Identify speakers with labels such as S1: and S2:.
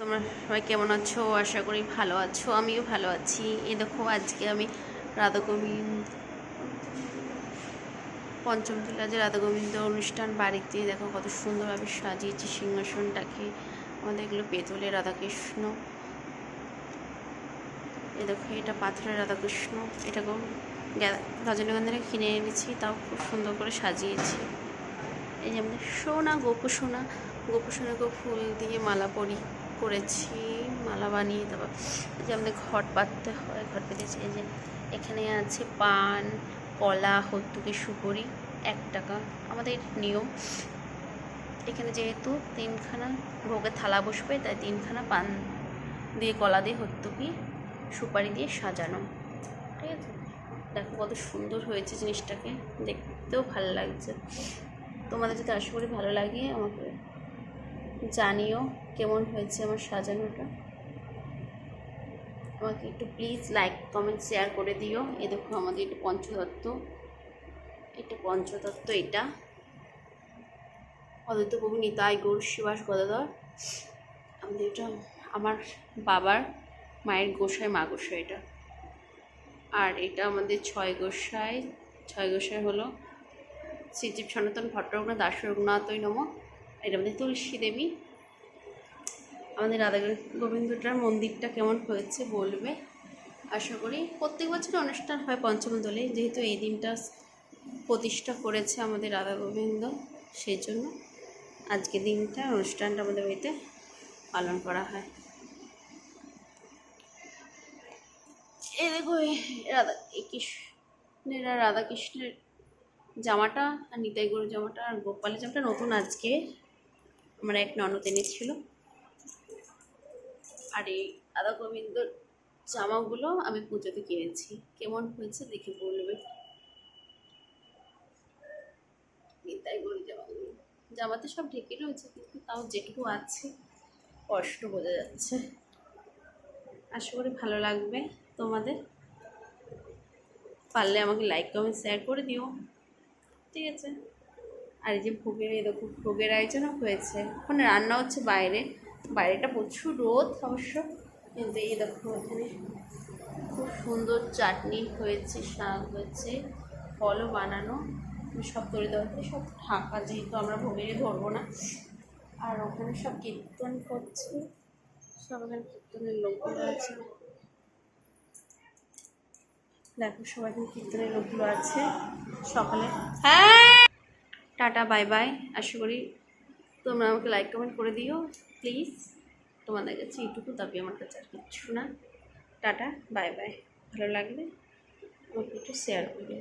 S1: তোমরা সবাই কেমন আছো? আশা করি ভালো আছো, আমিও ভালো আছি। এই দেখো, আজকে আমি রাধাগোবিন্দ পঞ্চম জেলা যে রাধাগোবিন্দ অনুষ্ঠান বাড়িতে দেখো কত সুন্দরভাবে সাজিয়েছি সিংহাসনটাকে। আমাদের এগুলো পেতলের রাধাকৃষ্ণ। এ দেখো, এটা পাথরের রাধাকৃষ্ণ। এটাকেও রজনীগন্ধারে কিনে এনেছি, তাও খুব সুন্দর করে সাজিয়েছি। এই যে আমাদের সোনা গোপু সোনা গোপু ফুল দিয়ে মালা পরি। করেছি, মালা বানিয়ে তারপর যে আমাদের ঘট পাততে হয়, ঘট পেতেছি এই যে এখানে আছে পান, কলা হত্তুকি সুপুরি, এক টাকা। আমাদের নিয়ম, এখানে যেহেতু তিনখানা ভোগের থালা বসবে, তাই তিনখানা পান দিয়ে, কলা দিয়ে হত্তুকি সুপারি দিয়ে সাজানো। ঠিক আছে? দেখো কত সুন্দর হয়েছে জিনিসটাকে। দেখতেও ভালো লাগছে। তোমাদের যদি আশা করি ভালো লাগে, আমাকে জানিও কেমন হয়েছে আমার সাজানোটা। আমাকে একটু প্লিজ লাইক কমেন্ট শেয়ার করে দিও। এ দেখো আমাদের এটা পঞ্চতত্ত্ব এটা পঞ্চতত্ত্ব এটা। অদ্বৈত প্রভু নিতাই গৌর শিবাস গদাধর। আমাদের এটা আমার বাবার মায়ের গোসাই, মা গোসাই এটা। আর এটা আমাদের ছয় গোসাই। ছয় গোসাই হলো শ্রীজীব সনাতন ভট্টরঘুনাথ দাস রঘুনাথই নম। এটা আমাদের তুলসী দেবী। আমাদের রাধা গোবিন্দটার মন্দিরটা কেমন হয়েছে বলবে? আশা করি প্রত্যেক বছর অনুষ্ঠান হয় পঞ্চম দলে। যেহেতু এই দিনটা প্রতিষ্ঠা করেছে আমাদের রাধা গোবিন্দ সেই জন্য আজকে দিনটা, অনুষ্ঠানটা আমাদের বাড়িতে পালন করা হয়। এ দেখো রাধা কৃষ্ণের আর রাধাকৃষ্ণের জামাটা আর নিতাই গরুর জামাটা আর গোপালের জামাটা নতুন আজকে। আমার এক ননদ এনেছিল আর এই রাধা গোবিন্দর জামাগুলো আমি পুজোতে কিনেছি। কেমন হয়েছে দেখে বলবে। নিতাই গরুর জামাগুলো জামাতে সব ঢেকে রয়েছে, কিন্তু তাও যেটুকু আছে, কষ্ট বোঝা যাচ্ছে। আশা করি ভালো লাগবে তোমাদের। পারলে আমাকে লাইক কমেন্ট শেয়ার করে দিও। ঠিক আছে। আর এই যে ভোগের দেখো, ভোগের আয়োজনও হয়েছে। ওখানে রান্না হচ্ছে বাইরে। বাইরেটা প্রচুর রোদ অবশ্য। কিন্তু এই দেখো এখানে খুব সুন্দর চাটনি হয়েছে, শাক হয়েছে, ফলও বানানো। সব তৈরি দেওয়া সব ঢাকা, যেহেতু আমরা ভোগেরে ধরবো না। আর ওখানে সব কীর্তন করছে। সব এখানে কীর্তনের লোকগুলো আছে। দেখো সবাই এখানে কীর্তনের লোকগুলো আছে। সকালে হ্যাঁ! Tata, bye by. আশা করি তোমরা আমাকে লাইক কমেন্ট করে দিও। প্লিজ তোমাদের কাছে এইটুকু দাবি আমার কাছে আর কিচ্ছু না। Tata, bye bye. ভালো লাগলে আমাকে একটু শেয়ার করবে।